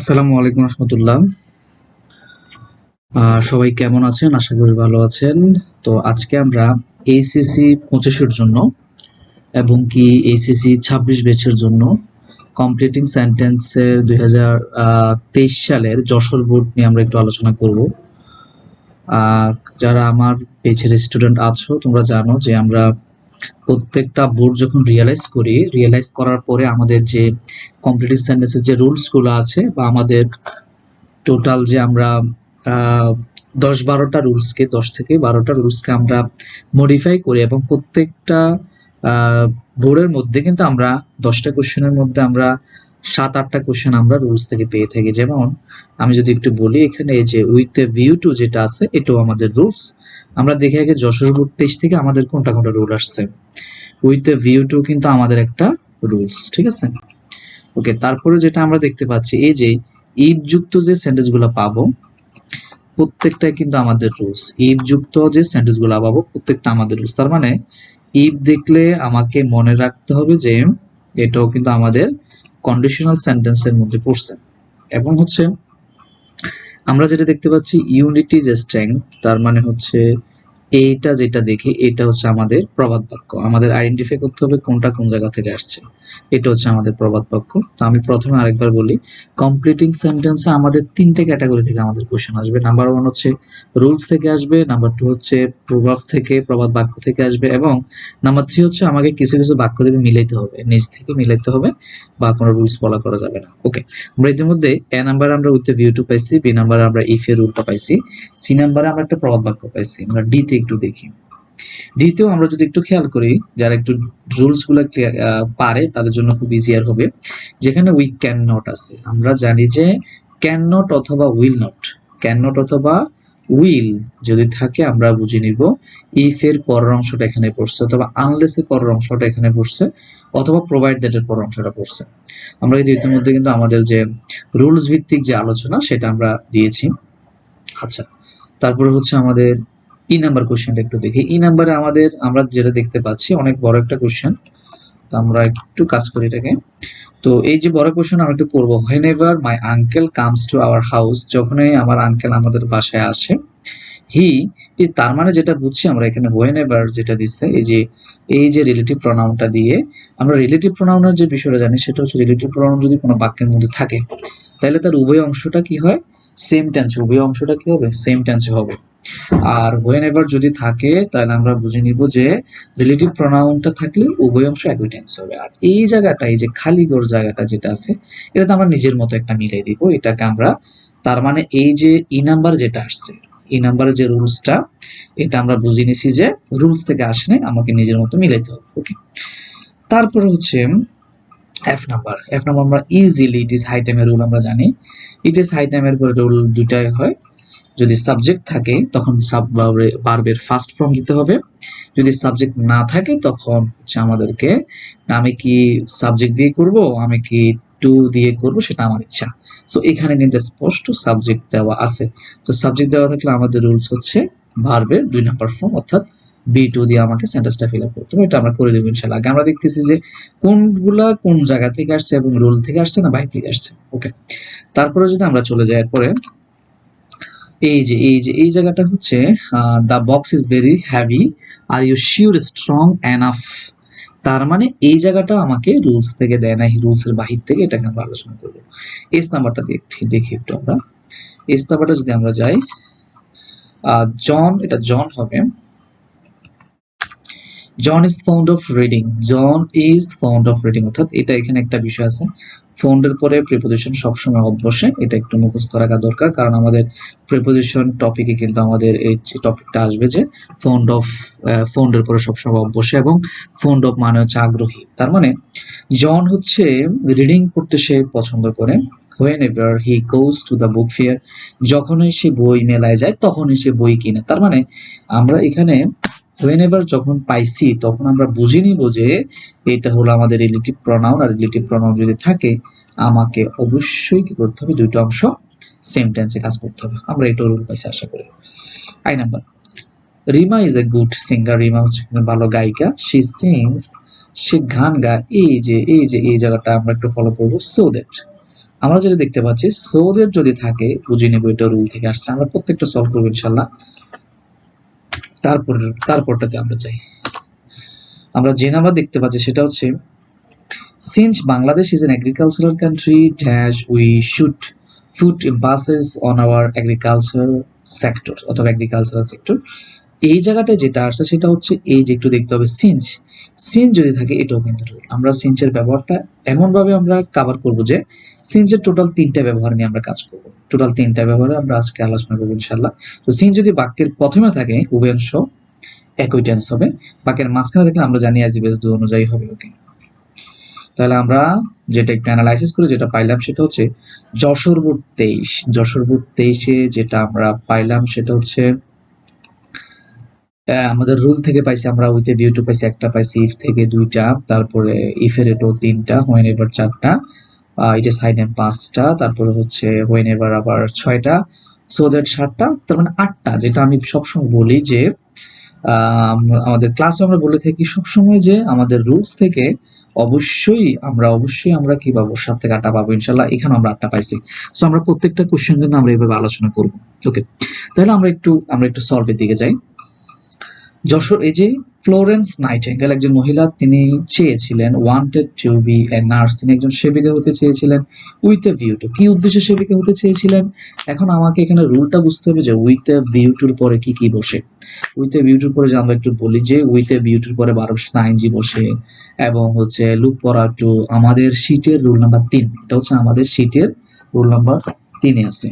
আসসালামু আলাইকুম রহমতুল্লাহ। সবাই কেমন আছেন? আশা করি ভালো আছেন। তো আজকে আমরা এইচএসসি পঁচিশের জন্য এবং কি এইচএসসি ছাব্বিশ ব্যাচের জন্য কমপ্লিটিং সেন্টেন্সের দুই হাজার তেইশ সালের যশোর বোর্ড নিয়ে আমরা একটু আলোচনা করব। যারা আমার পেজের স্টুডেন্ট আছো, তোমরা জানো যে আমরা প্রত্যেকটা বোর্ড যখন রিয়েলাইজ করি রিয়েলাইজ করার পরে আমাদের যে কমপ্লিটিং সেন্টেন্সের যে রুলসগুলো আছে বা আমাদের টোটাল যে আমরা দশ বারোটা রুলসকে দশ থেকে বারোটা রুলসকে আমরা মডিফাই করি এবং প্রত্যেকটা বোর্ডের মধ্যে কিন্তু আমরা দশটা কোশ্চেনের মধ্যে আমরা সাত, আটটা কোশ্চেন আমরা রুলস থেকে পেয়ে থাকি। যেমন আমি যদি একটু বলি এখানে যে উইথ এ ভিউ টু যেটা আছে, এটাও আমাদের রুলস আমরা দেখে আগে যশোর বোর্ড তেইশ থেকে আমাদের কোনটা কোনটা রুল আসছে। উইথ এ ভিউ টু কিন্তু আমাদের একটা রুলস ঠিক আছে? ওকে তারপরে যেটা আমরা দেখতে পাচ্ছি, এই যে ইফ যুক্ত যে সেন্টেন্সগুলো পাবো প্রত্যেকটাই কিন্তু আমাদের রুলস ইফ যুক্ত যে সেন্টেন্সগুলো পাবো, প্রত্যেকটা আমাদের রুলস তার মানে ইফ দেখলে আমাকে মনে রাখতে হবে যে এটাও কিন্তু আমাদের কন্ডিশনাল সেন্টেন্সের মধ্যে পড়ছে। এবং হচ্ছে আমরা যেটা দেখতে পাচ্ছি ইউনিটি যে স্ট্রেংথ তার মানে হচ্ছে এইটা যেটা দেখি, এটা হচ্ছে আমাদের প্রবাদ বাক্য। আমাদের আইডেন্টিফাই করতে হবে কোনটা কোন জায়গা থেকে আসছে। এটা হচ্ছে আমাদের প্রবাদ বাক্য। তো আমি প্রথমে আরেকবার বলি কমপ্লিটিং সেন্টেন্সে আমাদের তিনটে ক্যাটাগরি থেকে আমাদের কোশ্চেন আসবে। নাম্বার ওয়ান হচ্ছে রুলস থেকে আসবে নাম্বার টু হচ্ছে প্রভাব থেকে, প্রবাদ বাক্য থেকে আসবে এবং নাম্বার থ্রি হচ্ছে আমাকে কিছু কিছু বাক্য দেবে মিলাইতে হবে, নিজ থেকে মিলাইতে হবে বা কোনো রুলস ফলো করা যাবে না। ওকে আমরা ইতিমধ্যে এ নাম্বারে আমরা উইথ ভিউ টু পাইছি বি নাম্বারে আমরা ইফ এর রুলটা পাইছি সি নাম্বারে আমরা একটা প্রবাদ বাক্য পাইছি। আমরা ডি তে একটু দেখি। ডিতেও আমরা যদি একটু খেয়াল করি, যারা একটু রুলসগুলো পারে, তাদের জন্য খুব ইজিয়ার হবে। যেখানে উই ক্যান নট আছে। আমরা জানি যে ক্যান নট অথবা উইল নট ক্যান নট অথবা উইল যদি থাকে, আমরা বুঝে নিব ইফ এর পরের অংশটা এখানে পড়ছে অথবা আনলেস এর পরের অংশটা এখানে পড়ছে অথবা প্রোভাইড দ্যাট এর পরের অংশটা পড়ছে। আমরা কিন্তু ইতিমধ্যে কিন্তু আমাদের যে রুলস ভিত্তিক যে আলোচনা, সেটা আমরা দিয়েছি। আচ্ছা তারপরে হচ্ছে আমাদের ই নাম্বার কোশ্চেনটা একটু দেখি। ই নাম্বারে আমাদের, আমরা যেটা দেখতে পাচ্ছি, অনেক বড় একটা কোশ্চেন তো আমরা একটু কাজ করি এটাকে। তো এই যে বড় কোশ্চেন আমরা একটু পড়ব। Whenever my uncle comes to our house যখনই আমার আঙ্কেল আমাদের বাসায় আসে হি তার মানে যেটা বুঝছি আমরা এখানে হোয়েন এভার যেটা দিচ্ছে, এই যে এই যে রিলেটিভ প্রোনাউনটা দিয়ে, আমরা রিলেটিভ প্রোনাউনের যে বিষয়টা জানি, সেটা হচ্ছে রিলেটিভ প্রোনাউন যদি কোনো বাক্যের মধ্যে থাকে, তাহলে তার উভয় অংশটা কি হয়? সেম টেন্সে উভয় অংশটা কি হবে? সেম টেন্সে হবে। আর হোয়েন এভার যদি থাকে তাহলে আমরা বুঝে নিব যে রিলেটিভ প্রোনাউনটা থাকলে উভয় অংশ একই টেন্স হবে। আর এই জায়গাটা এই যে খালি গোর জায়গাটা যেটা আছে এটাতে আমরা নিজের মতো একটা মিলাই দিব। এটাকে আমরা তার মানে এই যে ই নাম্বার যেটা আসছে ই নাম্বারের যে রুলসটা এটা আমরা বুঝে নিছি যে রুলস থেকে আসে নাই, আমাকে নিজের মতো মিলাইতে হবে ওকে তারপরে হচ্ছে এফ নাম্বার এফ নাম্বার আমরা ইজিলি ইট ইজ হাই টাইমের রুল আমরা জানি। ইট ইজ হাই টাইমের করে রুল দুটাই হয়। যদি সাবজেক্ট থাকে, তখন সাব বার্বের ফার্স্ট ফর্ম দিতে হবে। যদি সাবজেক্ট না থাকে, তখন হচ্ছে আমাদেরকে, আমি কি সাবজেক্ট দিয়ে করব? আমি কি টু দিয়ে করব? সেটা আমার ইচ্ছা। সো এখানে কিন্তু স্পষ্ট সাবজেক্ট দেওয়া আছে। তো সাবজেক্ট দেওয়া থাকলে আমাদের রুলস হচ্ছে ভার্বের দুই নাম্বার ফর্ম অর্থাৎ বি টু দিয়ে আমাকে সেন্টেন্সটা ফিল আপ করতে হবে। এটা আমরা করে দেবো ইনশাল্লাহ আগে আমরা দেখতেছি যে কোনগুলা কোন জায়গা থেকে আসছে এবং রুল থেকে আসছে না বাইরে থেকে আসছে। ওকে তারপরে যদি আমরা চলে যাই এরপরে এই যে এই যে, এই জায়গাটা হচ্ছে the box is very heavy are you sure strong enough তার মানে এই জায়গাটা আমাকে রুলস থেকে দেয় না রুলস এর বাহির থেকে এটাকে আমরা আলোচনা করব। এস নাম্বারটা দেখি একটু আমরা। এস নাম্বারটা যদি আমরা যাই জন এটা জন হবে। John is found of reading John is found of reading অর্থাৎ এটা এখানে একটা বিষয় আছে। ফাউন্ডের পরে প্রিপোজিশন সবসময় বসে, এটা একটু মুখস্থ রাখা দরকার, কারণ আমাদের প্রিপোজিশন টপিকে কিন্তু আমাদের এই টপিকটা আসবে যে ফাউন্ড অফ ফাউন্ডের পরে সবসময় অফ বসে এবং ফাউন্ড অফ মানে হচ্ছে আগ্রহী। তার মানে জন হচ্ছে রিডিং করতে সে পছন্দ করে। Whenever he goes to the book fair যখনই সে বই মেলায় যায়, তখনই সে বই কিনে। তার মানে আমরা এখানে হোয়েন এভার যখন পাইছি, তখন আমরা বুঝে নিব যে এটা হলো আমাদের রিলেটিভ প্রনাউন আর রিলেটিভ প্রনাউন যদি থাকে আমাকে অবশ্যই কি করতে হবে? দুইটা অংশ সেম টেন্সে কাজ করতে হবে। আমরা এটা রুল পাইছি আশা করি। I number, Rima is a good singer Rima হচ্ছে ভালো গায়িকা। শি সিংস সে গান গায়। এই যে এই যে, এই জায়গাটা আমরা একটু ফলো করব। সো দ্যাট আমরা যেটা দেখতে পাচ্ছি সোদের যদি থাকে, বুঝে নেব এটা রুল থেকে আসছে। আমরা প্রত্যেকটা সলভ করব ইনশাল্লাহ। তারপর, তারপরটাতে আমরা যাই। আমরা যে নাম্বার দেখতে পাচ্ছি, সেটা হচ্ছে since Bangladesh is an agricultural country dash we should food bases on our agriculture sector অথবা এগ্রিকালচারাল সেক্টর এই জায়গাটায় যেটা আসছে সেটা হচ্ছে এই যে একটু দেখতে হবে, সিঞ্চ। সিঞ্চ যদি থাকে, এটাও কিন্তু আমরা সিঞ্চের ব্যবহারটা এমনভাবে আমরা কাভার করব যে সিঞ্চের টোটাল তিনটা ব্যবহার নিয়ে আমরা কাজ করব। টোটাল তিনটা ব্যবহারে আমরা আজকে আলোচনা করব ইনশাল্লাহ তো সিঞ্চ যদি বাক্যের প্রথমে থাকে উভয়াংশ একই টেন্স হবে। বাক্যের মাঝখানে থাকলে আমরা জানি অ্যাজ বেস দু অনুযায়ী হবে ওকে তাহলে আমরা যেটা একটু অ্যানালাইসিস করে, যেটা পাইলাম সেটা হচ্ছে যশোর বোর্ড তেইশ। যশোর বোর্ড তেইশে যেটা আমরা পাইলাম সেটা হচ্ছে আমাদের রুল থেকে পাইছি আমরা উইথে ভিউ টু পাইছি একটা পাইছি ইফ থেকে দুইটা, তারপরে ইফের এটো তিনটা হোয়েন এবার চারটা এটা সাইড এম পাঁচটা, তারপরে হচ্ছে হোয়েন এবার আবার ছয়টা সো দ্যাট সাতটা, তার মানে আটটা, যেটা আমি সবসময় বলি যে আমাদের ক্লাসে আমরা বলে থাকি সবসময় যে আমাদের রুলস থেকে অবশ্যই, আমরা অবশ্যই আমরা কি পাবো? সাত থেকে আটটা পাবো, ইনশাল্লাহ। এখানে আমরা আটটা পাইছি। সো আমরা প্রত্যেকটা কোশ্চেন কিন্তু আমরা এইভাবে আলোচনা করব। ওকে তাহলে আমরা একটু আমরা একটু সলভের দিকে যাই। যশোর, এই যে ফ্লোরেন্স নাইটেঙ্গেল একজন মহিলা, তিনি চেয়েছিলেন wanted to be a nurse তিনি একজন সেবিকা হতে চেয়েছিলেন উইথ এ ভিউ টু কি উদ্দেশ্যে সেবিকা হতে চেয়েছিলেন? এখন আমাকে এখানে রুলটা বুঝতে হবে যে উইথ এ ভিউ টুর পরে কি কি বসে। উইথ এ ভিউ টুর পরে যে আমরা একটু বলি যে উইথ এ ভিউ টুর পরে বারো আইনজি বসে, এবং হচ্ছে লুক পরা টু আমাদের সিটের রুল নাম্বার তিন, এটা হচ্ছে আমাদের সিটের রুল নাম্বার তিনে আছে।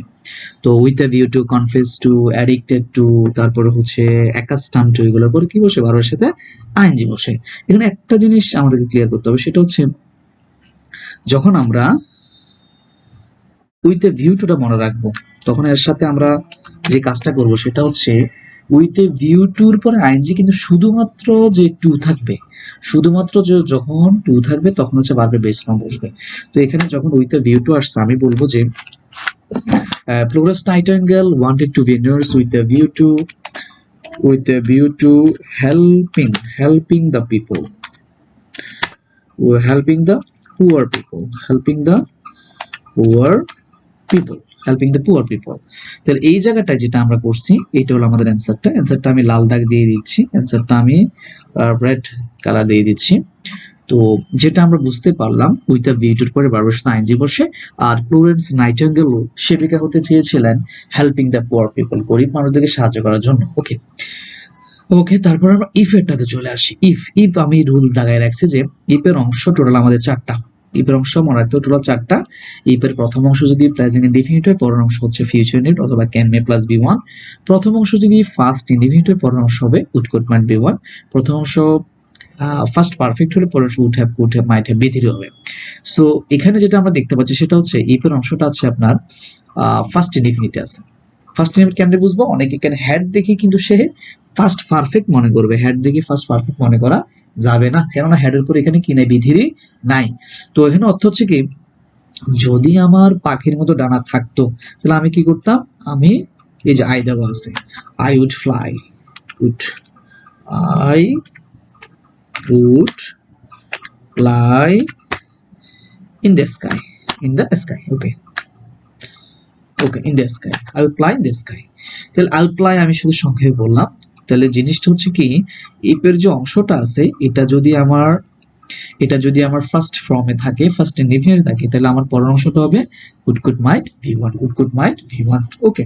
তো with a view to confuse to addicted to তারপরে হচ্ছে অ্যাকাস্টাম টু এগুলোর পরে কি বসে? বারোর সাথে আইনজি বসে। এখানে একটা জিনিস আমাদেরকে ক্লিয়ার করতে হবে, সেটা হচ্ছে যখন আমরা উইথ এ ভিউ টুটা মনে রাখব, তখন এর সাথে আমরা যে কাজটা করব সেটা হচ্ছে উইথ এ ভিউ টুর পরে আইনজি কিন্তু শুধুমাত্র যে টু থাকবে, শুধুমাত্র যে যখন টু থাকবে তখন হচ্ছে বারবার বেস ফর্ম বসবে। তো এখানে যখন উইথ এ ভিউ টু আসছে, আমি বলব যে Florus Nightingale wanted to be a nurse with a view to with a view to helping helping the people helping the poor people helping the poor people helping the poor people তাহলে এই জায়গাটায় যেটা আমরা করছি এটা হলো আমাদের অ্যান্সারটা অ্যান্সারটা আমি লাল দাগ দিয়ে দিচ্ছি অ্যান্সারটা আমি রেড কালার দিয়ে দিচ্ছি তো যেটা আমরা বুঝতে পারলাম উইথ দ্য ভিউটির পরে বারবার আইনজি বসে, আর ফ্লোরেন্স নাইটেঙ্গেল সেবিকা হতে চেয়েছিলেন হেল্পিং দ্য পুয়ার পিপল গরিব মানুষদেরকে সাহায্য করার জন্য। ওকে ওকে তারপর আমরা ইফ এরটাতে চলে আসি। ইফ ইফ আমি রুল দাগায় রাখছি যে ইফের অংশ টোটাল আমাদের চারটা। ইফের অংশ মনে রাখতে টোটাল চারটা। ইফের প্রথম অংশ যদি প্রেজেন্ট ইনডিফিনিট হয়, পরের অংশ হচ্ছে ফিউচার নিট অথবা can may plus V one প্রথম অংশ যদি ফার্স্ট ইনডিফিনিট হয়, পরের অংশ হবে উড মাইট বি ওয়ান প্রথম অংশ ফার্স্ট পারফেক্ট হলে অংশ would have could have might have V three হবে। সো এখানে যেটা আমরা দেখতে পাচ্ছি সেটা হচ্ছে ইফের অংশটা আছে আপনার ফার্স্ট ইনডিফিনিটে আছে। ফার্স্ট ইনডিফিনিট কেমনে বুঝব? অনেকে এখানে হ্যাড দেখে কিন্তু সে ফার্স্ট পারফেক্ট মনে করবে। হ্যাড দেখে ফার্স্ট পারফেক্ট মনে করা যাবে না। কেননা হেডের পর এখানে কি নাই? বিধিরি নাই। তো এখানে অর্থ হচ্ছে কি? যদি আমার পাখির মতো ডানা থাকতো, তাহলে আমি কি করতাম? আমি এই যে আই দেওয়া আছে I would fly would I would fly in the sky in the sky okay okay in the sky I fly in the sky তাহলে আই ফ্লাই আমি শুধু সংক্ষেপে বললাম। তাহলে জিনিসটা হচ্ছে কি ইপের যে অংশটা আছে, এটা যদি আমার, এটা যদি আমার ফার্স্ট ফর্মে থাকে ফার্স্ট ইনডিফিনিট থাকে, তাহলে আমার পরের অংশটা হবে would could might V one would could might V one okay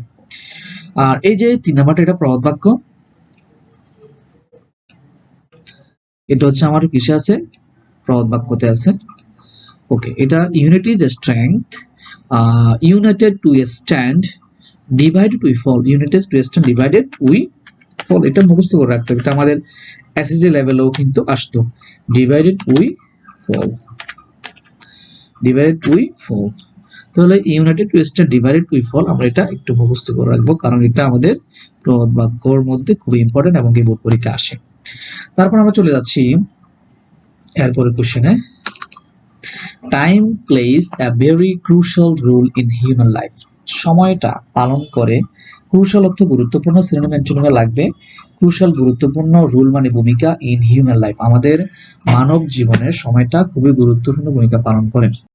আর এই যে তিন নাম্বারটা, এটা প্রবাদ বাক্য। এটা হচ্ছে আমার কিসে আছে? প্রবাদ বাক্যতে আছে। ওকে এটা unit is a strength united to a stand divided we fall united to stand divided we fall এটা মুখস্থ করে রাখতে হবে। এটা আমাদের এসএসজি লেভেলেও কিন্তু আসতো। Divided we fall divided we fall তাহলে united to stand divided we fall আমরা এটা একটু মুখস্থ করে রাখব। কারণ এটা আমাদের প্রবাদ বাক্যর মধ্যে খুবই ইম্পর্টেন্ট এবং কি বোর্ড পরীক্ষা আসে। তারপর আমরা চলে যাচ্ছি এরপরে কোশ্চেনে time plays a very crucial role in human life সময়টা পালন করে ক্রুশাল অর্থ গুরুত্বপূর্ণ সিনোনিম অ্যান্টোনিমে লাগবে। ক্রুশাল গুরুত্বপূর্ণ রোল মানে ভূমিকা ইন হিউম্যান লাইফ আমাদের মানব জীবনের সময়টা খুবই গুরুত্বপূর্ণ ভূমিকা পালন করে।